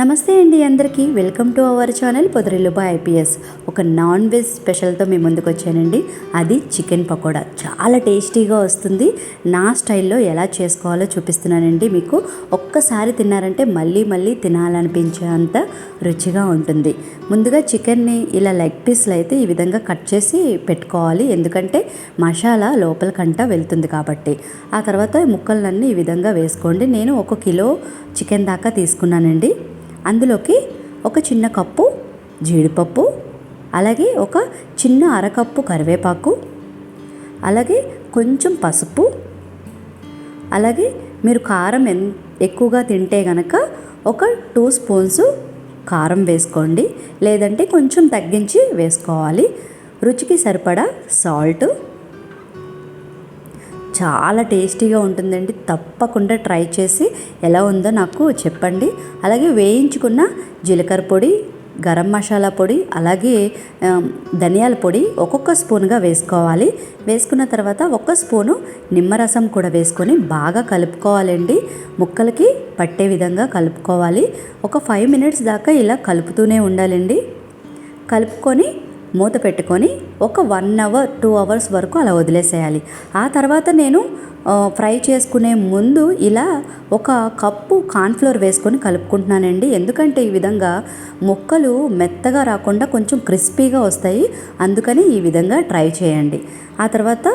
నమస్తే అండి అందరికీ. వెల్కమ్ టు అవర్ ఛానల్ పొదరిల్లుబా ఐపీఎస్. ఒక నాన్ వెజ్ స్పెషల్తో మీ ముందుకు వచ్చానండి. అది చికెన్ పకోడా. చాలా టేస్టీగా వస్తుంది. నా స్టైల్లో ఎలా చేసుకోవాలో చూపిస్తున్నానండి మీకు. ఒక్కసారి తిన్నారంటే మళ్ళీ మళ్ళీ తినాలనిపించే అంత రుచిగా ఉంటుంది. ముందుగా చికెన్ని ఇలా లెగ్ పీస్లు అయితే ఈ విధంగా కట్ చేసి పెట్టుకోవాలి. ఎందుకంటే మసాలా లోపలికంట వెళ్తుంది కాబట్టి. ఆ తర్వాత ముక్కలన్నీ ఈ విధంగా వేసుకోండి. నేను ఒక కిలో చికెన్ దాకా తీసుకున్నానండి. అందులోకి ఒక చిన్న కప్పు జీడిపప్పు అలాగే ఒక చిన్న అరకప్పు కరివేపాకు అలాగే కొంచెం పసుపు అలాగే మీరు కారం ఎన్ ఎక్కువగా తింటే గనక ఒక టూ స్పూన్స్ కారం వేసుకోండి. లేదంటే కొంచెం తగ్గించి వేసుకోవాలి. రుచికి సరిపడా సాల్ట్ చాలా టేస్టీగా ఉంటుందండి. తప్పకుండా ట్రై చేసి ఎలా ఉందో నాకు చెప్పండి. అలాగే వేయించుకున్న జీలకర్ర పొడి గరం మసాలా పొడి అలాగే ధనియాల పొడి ఒక్కొక్క స్పూన్గా వేసుకోవాలి. వేసుకున్న తర్వాత ఒక్క స్పూను నిమ్మరసం కూడా వేసుకొని బాగా కలుపుకోవాలండి. ముక్కలకి పట్టే విధంగా కలుపుకోవాలి. ఒక ఫైవ్ మినిట్స్ దాకా ఇలా కలుపుతూనే ఉండాలండి. కలుపుకొని మూత పెట్టుకొని ఒక వన్ అవర్ టూ అవర్స్ వరకు అలా వదిలేసేయాలి. ఆ తర్వాత నేను ఫ్రై చేసుకునే ముందు ఇలా ఒక కప్పు కార్న్ఫ్లోర్ వేసుకొని కలుపుకుంటున్నానండి. ఎందుకంటే ఈ విధంగా ముక్కలు మెత్తగా రాకుండా కొంచెం క్రిస్పీగా వస్తాయి. అందుకని ఈ విధంగా ట్రై చేయండి. ఆ తర్వాత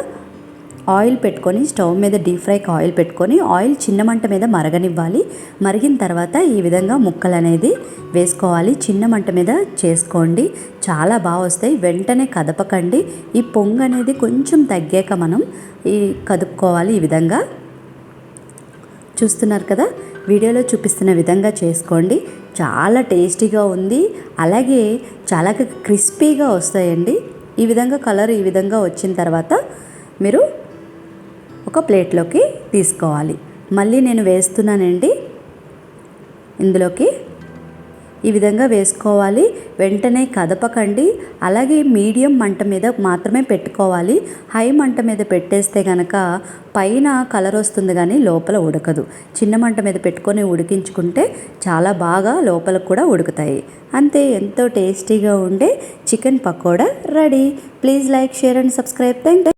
ఆయిల్ పెట్టుకొని స్టవ్ మీద డీప్ ఫ్రైకి ఆయిల్ పెట్టుకొని ఆయిల్ చిన్న మంట మీద మరగనివ్వాలి. మరిగిన తర్వాత ఈ విధంగా ముక్కలు అనేది వేసుకోవాలి. చిన్న మంట మీద చేసుకోండి. చాలా బాగా వస్తాయి. వెంటనే కదపకండి. ఈ పొంగు అనేది కొంచెం తగ్గాక మనం ఈ కదుపుకోవాలి ఈ విధంగా. చూస్తున్నారు కదా? వీడియోలో చూపిస్తున్న విధంగా చేసుకోండి. చాలా టేస్టీగా ఉంది. అలాగే చాలా క్రిస్పీగా వస్తాయండి. ఈ విధంగా కలర్ ఈ విధంగా వచ్చిన తర్వాత మీరు ఒక ప్లేట్లోకి తీసుకోవాలి. మళ్ళీ నేను వేస్తున్నానండి. ఇందులోకి ఈ విధంగా వేసుకోవాలి. వెంటనే కదపకండి. అలాగే మీడియం మంట మీద మాత్రమే పెట్టుకోవాలి. హై మంట మీద పెట్టేస్తే కనుక పైన కలర్ వస్తుంది కానీ లోపల ఉడకదు. చిన్న మంట మీద పెట్టుకొని ఉడికించుకుంటే చాలా బాగా లోపల కూడా ఉడుకుతాయి. అంతే ఎంతో టేస్టీగా ఉండే chicken pakoda ready. Please like share and subscribe. Thank